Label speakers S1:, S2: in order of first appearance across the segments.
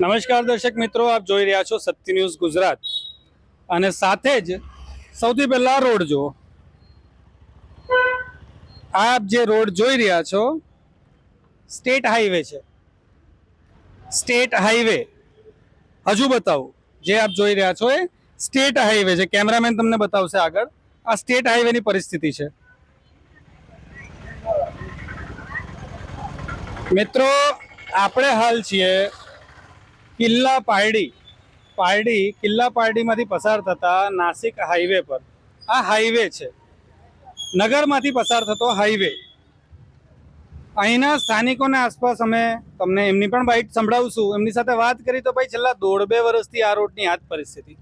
S1: નમસ્કાર દર્શક મિત્રો, આપ જોઈ રહ્યા છો સત્ય ન્યૂઝ ગુજરાત. અને સાથે જ સૌથી પહેલા રોડ જો આપ જે રોડ જોઈ રહ્યા છો, સ્ટેટ હાઈવે છે. State highway. હજુ બતાવું, જે આપ જોઈ રહ્યા છો એ સ્ટેટ હાઈવે છે. કેમેરામેન તમને બતાવશે આગળ. આ સ્ટેટ હાઈવેની પરિસ્થિતિ છે. મિત્રો, આપણે હાલ છીએ કિલ્લા પારડી. પારડી કિલ્લા પારડીમાંથી પસાર થતા નાસિક હાઈવે પર. આ હાઈવે છે. નગરમાંથી પસાર થતો હાઈવે અહીંના સ્થાનિકોને આસપાસ અમે તમને એમની પણ બાઇક સંભળાવશું. એમની સાથે વાત કરી તો ભાઈ છેલ્લા દોઢ બે વર્ષથી આ રોડની આ પરિસ્થિતિ.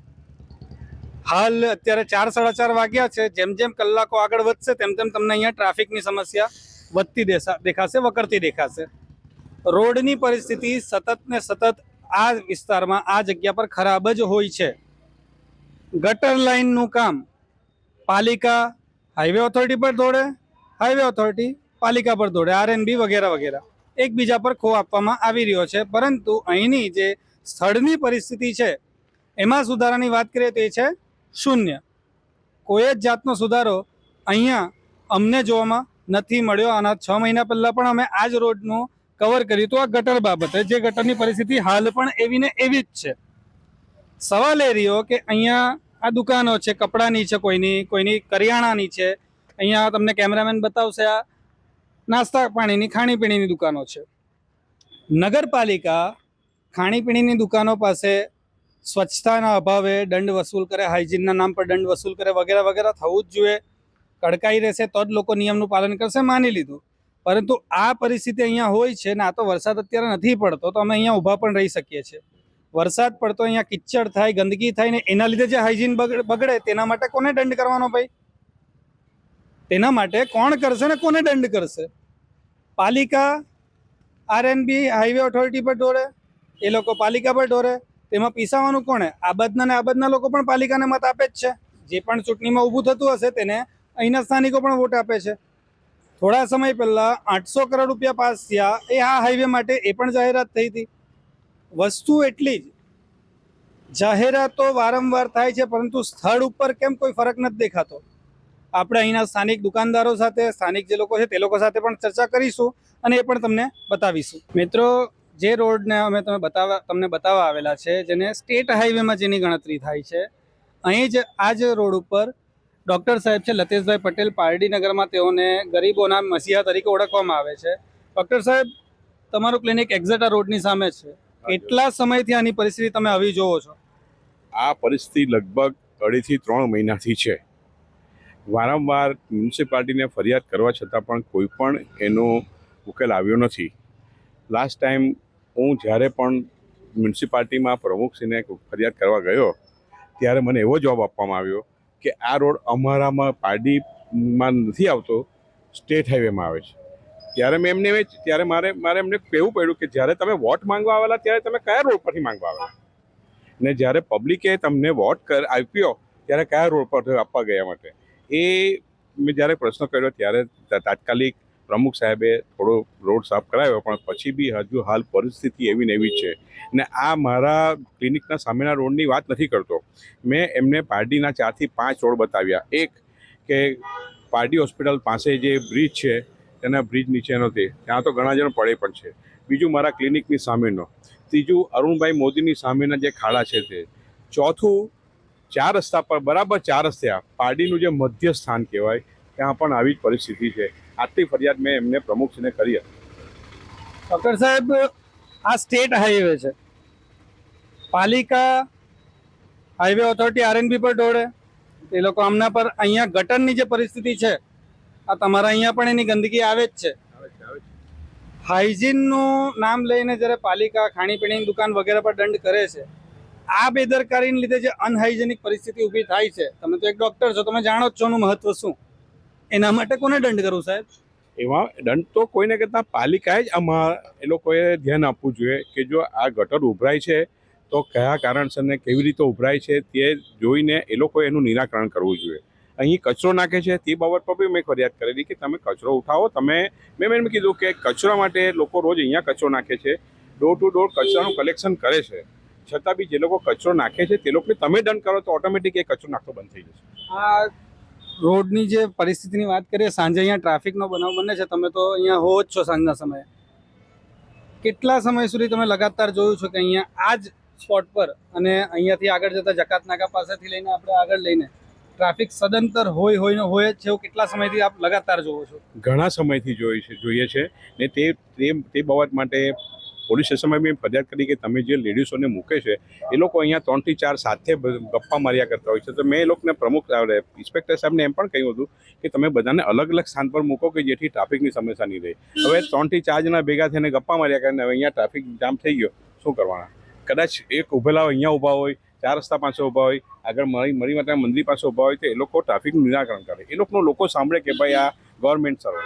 S1: હાલ અત્યારે ચાર, સાડા ચાર વાગ્યા છે. જેમ જેમ કલાકો આગળ વધશે, તેમ તેમ તમને અહીંયા ટ્રાફિકની સમસ્યા વધતી દેખાશે, વકરતી દેખાશે. રોડની પરિસ્થિતિ સતત ને સતત આ વિસ્તારમાં આ જગ્યા પર ખરાબ જ હોય છે. ગટર લાઇનનું કામ પાલિકા હાઈવે ઓથોરિટી પર દોડે, હાઈવે ઓથોરિટી પાલિકા પર દોડે, આરએનબી વગેરે વગેરે. એકબીજા પર ખો આપવામાં આવી રહ્યો છે. પરંતુ અહીંની જે સ્થળની પરિસ્થિતિ છે, એમાં સુધારાની વાત કરીએ તો એ છે શૂન્ય. કોઈ જ જાતનો સુધારો અહીંયા અમને જોવામાં નથી મળ્યો. આના છ મહિના પહેલાં પણ અમે આ જ રોડનું કવર કરી તો આ ગટર બાબતે જે ગટરની પરિસ્થિતિ હાલ પણ એવી ને એવી જ છે. સવાલ એ રહ્યો કે અહીંયા આ દુકાનો છે, કપડાની છે કોઈની કોઈની કરિયાણાની છે. અહીંયા તમને કેમેરામેન બતાવશે આ નાસ્તા પાણીની, ખાણીપીણીની દુકાનો છે. નગરપાલિકા ખાણીપીણીની દુકાનો પાસે સ્વચ્છતાના અભાવે દંડ વસૂલ કરે, હાઇજીનના નામ પર દંડ વસૂલ કરે વગેરે વગેરે થવું જ જોઈએ. કડકાઈ રહેશે તો જ લોકો નિયમનું પાલન કરશે. માની લીધું. પરંતુ આ પરિસ્થિતિ અહીંયા હોય છે ને આ તો વરસાદ અત્યારે નથી પડતો, તો અમે અહીંયા ઊભા પણ રહી શકીએ છીએ. વરસાદ પડતો અહીંયા કિચડ થાય, ગંદકી થાય ને એના લીધે જે હાઇજીન બગડે તેના માટે કોને દંડ કરવાનો ભાઈ? તેના માટે કોણ કરશે ને કોને દંડ કરશે? પાલિકા આરએનબી હાઈવે ઓથોરિટી પર દોરે, એ લોકો પાલિકા પર દોરે, તેમાં પીસાવાનું કોણે આબદના ને આબદના લોકો પણ પાલિકાને મત આપે જ છે. જે પણ ચૂંટણીમાં ઊભું થતું હશે તેને અહીંના સ્થાનિકો પણ વોટ આપે છે. થોડા સમય પહેલાં આઠસો કરોડ રૂપિયા પાસ થયા. એ આ હાઈવે માટે એ પણ જાહેરાત થઈ હતી. વસ્તુ એટલી જ. જાહેરાતો વારંવાર થાય છે, પરંતુ સ્થળ ઉપર કેમ કોઈ ફરક નથી દેખાતો? આપણે અહીંના સ્થાનિક દુકાનદારો સાથે, સ્થાનિક જે લોકો છે, તે લોકો સાથે પણ ચર્ચા કરીશું અને એ પણ તમને બતાવીશું. મિત્રો, જે રોડને અમે તમે બતાવવા, તમને બતાવવા આવેલા છે, જેને સ્ટેટ હાઈવેમાં જેની ગણતરી થાય છે, અહીં જ આ જ રોડ ઉપર ડૉક્ટર સાહેબ છે, લતેશભાઈ પટેલ પારડીનગરમાં તેઓને ગરીબોના મસીહા તરીકે ઓળખવામાં આવે છે. ડૉક્ટર સાહેબ, તમારું ક્લિનિક એક્ઝેટ રોડની સામે છે. કેટલા સમયથી આની પરિસ્થિતિ તમે આવી જોવો છો?
S2: આ પરિસ્થિતિ લગભગ અઢીથી ત્રણ મહિનાથી છે. વારંવાર મ્યુનિસિપાલિટીને ફરિયાદ કરવા છતાં પણ કોઈ પણ એનો ઉકેલ આવ્યો નથી. લાસ્ટ ટાઈમ હું જ્યારે પણ મ્યુનિસિપાલિટીમાં પ્રમુખશ્રીને ફરિયાદ કરવા ગયો, ત્યારે મને એવો જવાબ આપવામાં આવ્યો કે આ રોડ અમારામાં પારડીમાં નથી આવતો, સ્ટેટ હાઈવેમાં આવે છે. ત્યારે મેં એમને ત્યારે મારે મારે એમને કહેવું પડ્યું કે જ્યારે તમે વોટ માંગવા આવેલા ત્યારે તમે કયા રોડ પરથી માંગવા આવેલા? ને જ્યારે પબ્લિકે તમને વોટ કર, આપ્યો, ત્યારે કયા રોડ પર આપવા ગયા માટે? એ મેં જ્યારે પ્રશ્ન કર્યો ત્યારે તાત્કાલિક પ્રમુખ સાહેબે થોડો રોડ સાફ કરાવ્યો, પણ પછી બી હજુ હાલ પરિસ્થિતિ એવી ને એવી છે. ને આ મારા ક્લિનિકના સામેના રોડની વાત નથી કરતો. મેં એમને પારડીના ચારથી પાંચ રોડ બતાવ્યા. એક કે પારડી હોસ્પિટલ પાસે જે બ્રિજ છે, તેના બ્રિજ નીચેનો તે, ત્યાં તો ઘણા જણ પડે પણ છે. બીજું મારા ક્લિનિકની સામેનો. ત્રીજું અરુણભાઈ મોદીની સામેના જે ખાડા છે તે. ચોથું ચાર રસ્તા પર, બરાબર ચાર રસ્તા, પારડીનું જે મધ્ય સ્થાન કહેવાય, ત્યાં પણ આવી જ પરિસ્થિતિ છે. આટલી ફરિયાદ મેં એમને પ્રમુખશ્રીને કરી હતી.
S1: ડૉક્ટર સાહેબ આ સ્ટેટ હાઈવે છે. પાલિકા હાઈવે ઓથોરિટી આરએનબી પર દોડે. એ લોકો આમના પર અહીંયા ગટરની જે પરિસ્થિતિ છે આ તમારા અહીંયા પણ એની ગંદકી આવે જ છે. હાઇજીનનું નામ લઈને જ્યારે પાલિકા ખાણીપીણીની દુકાન વગેરે પર દંડ કરે છે આ બેદરકારીને લીધે જે અનહાઇજેનિક પરિસ્થિતિ ઊભી થાય છે તમે તો એક ડૉક્ટર છો તમે જાણો જ છો એનું મહત્વ શું. એના માટે કોને દંડ કરવું સાહેબ?
S2: એમાં દંડ તો કોઈને કરતાં પાલિકાએ જ આમાં એ લોકોએ ધ્યાન આપવું જોઈએ કે જો આ ગટર ઉભરાય છે તો કયા કારણસર ને કેવી રીતે ઉભરાય છે તે જોઈને એ લોકોએ એનું નિરાકરણ કરવું જોઈએ. અહીં કચરો નાખે છે તે બાબત પર બી મેં ફરિયાદ કરેલી કે તમે કચરો ઉઠાવો. તમે મેં મેં કીધું કે કચરા માટે લોકો રોજ અહીંયા કચરો નાખે છે. ડોર ટુ ડોર કચરાનું કલેક્શન કરે છે. છતાં બી જે લોકો કચરો નાખે છે તે લોકોને તમે દંડ કરો તો ઓટોમેટિક એ કચરો નાખતો બંધ થઈ જશે.
S1: આ રોડની જે પરિસ્થિતિની વાત કરીએ, સાંજે અહીંયા ટ્રાફિકનો બનાવ બને છે. તમે તો અહીંયા હો જ છો સાંજના સમયે. કેટલા સમય સુધી તમે લગાતાર જોયું છો કે અહીંયા આ જ સ્પોટ પર અને અહીંયાથી આગળ જતા જકાત નાકા પાસેથી લઈને આપણે આગળ લઈને ટ્રાફિક સદંતર હોય હોય હોય જ છે એવું કેટલા સમયથી આપ લગાતાર જોવો છો?
S2: ઘણા સમયથી જોઈએ છે જોઈએ છે ને તે તે બાબત માટે પોલીસ સ્ટેશનમાં બી ફરિયાદ કરી કે તમે જે લેડીઝોને મૂકે છે, એ લોકો અહીંયા ત્રણથી ચાર સાથે ગપ્પા માર્યા કરતા હોય છે. તો મેં એ લોકોને પ્રમુખ ઇન્સ્પેક્ટર સાહેબને એમ પણ કહ્યું હતું કે તમે બધાને અલગ અલગ સ્થાન પર મૂકો કે જેથી ટ્રાફિકની સમસ્યા નહીં રહે. હવે ત્રણથી ચાર જણા ભેગા થઈને ગપ્પા માર્યા કરીને હવે અહીંયા ટ્રાફિક જામ થઈ ગયો. શું કરવાના? કદાચ એક ઉભેલા અહીંયા ઊભા હોય, ચાર રસ્તા પાસે ઊભા હોય, આગળ મળી મળી માતા મંદિર પાસે ઊભા હોય તો એ લોકો ટ્રાફિકનું નિરાકરણ કરે. એ લોકોનો લોકો સાંભળે કે ભાઈ આ ગવર્મેન્ટ સર્વે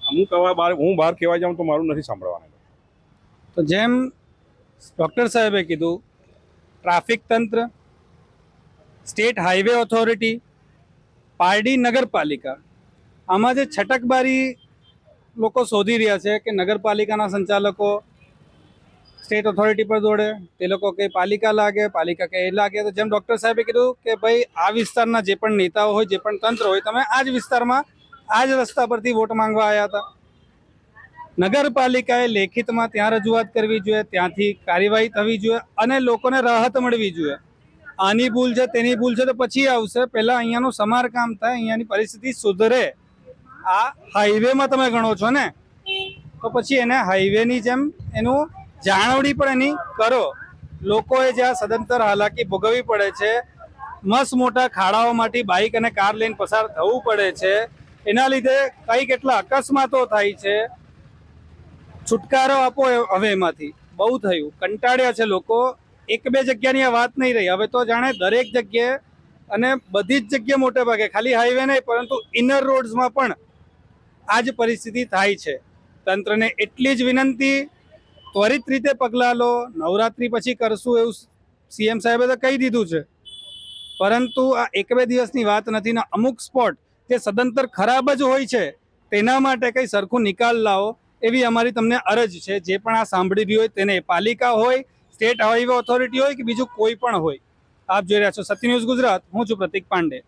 S2: અમુક કહેવા બહાર હું બહાર કહેવા જાઉં તો મારું નથી સાંભળવાનું.
S1: તો જેમ ડૉક્ટર સાહેબે કીધું ટ્રાફિક તંત્ર સ્ટેટ હાઈવે ઓથોરિટી પારડી નગરપાલિકા આમાં જે છટકબારી લોકો શોધી રહ્યા છે કે નગરપાલિકાના સંચાલકો સ્ટેટ ઓથોરિટી પર દોડે તે લોકો કે પાલિકા લાગે પાલિકા કે એ લાગે તો જેમ ડૉક્ટર સાહેબે કીધું કે ભાઈ આ વિસ્તારના જે પણ નેતાઓ હોય જે પણ તંત્ર હોય તમે આ જ વિસ્તારમાં આ જ રસ્તા પરથી વોટ માંગવા આવ્યા હતા નગરપાલિકાએ લેખિતમાં ત્યાં રજૂઆત કરવી જોઈએ, ત્યાંથી કાર્યવાહી થવી જોઈએ અને લોકોને રાહત મળવી જોઈએ. આની ભૂલ છે, તેની ભૂલ છે, તો પછી આવશે. પહેલાં અહીંયાનું સમારકામ થાય, અહીંયાની પરિસ્થિતિ સુધરે. આ હાઈવેમાં તમે ગણો છો ને? તો પછી એને હાઈવેની જેમ એનું જાળવણી પણ એની કરો. લોકોએ જ્યાં સદંતર હાલાકી ભોગવવી પડે છે મસ્ત મોટા ખાડાઓમાંથી બાઇક અને કાર લઈને પસાર થવું પડે છે. એના લીધે કઈ કેટલા અકસ્માતો થાય છે છુટકારો આપો હવે એમાંથી. બહુ થયું. કંટાળ્યા છે લોકો. એક બે જગ્યાની આ વાત નહીં રહી. હવે તો જાણે દરેક જગ્યાએ અને બધી જ જગ્યાએ મોટે ભાગે. ખાલી હાઈવે નહીં, પરંતુ ઇનર રોડ્સમાં પણ આ જ પરિસ્થિતિ થાય છે. તંત્રને એટલી જ વિનંતી, ત્વરિત રીતે પગલાં લો. નવરાત્રી પછી કરશું એવું સીએમ સાહેબે તો કહી દીધું છે. પરંતુ આ એક બે દિવસની વાત નથી. ને અમુક સ્પોટ જે સદંતર ખરાબ જ હોય છે, તેના માટે કંઈ સરખું નિકાલ લાવો. એવી અમારી તમને અરજ છે. જે પણ આ સાંભળી રહ્યું હોય તેને પાલિકા હોય, સ્ટેટ હાઈવે ઓથોરિટી હોય કે બીજું કોઈ પણ હોય. આપ જોઈ રહ્યા છો સત્ય ન્યૂઝ ગુજરાત. હું છું પ્રતિક પાંડે.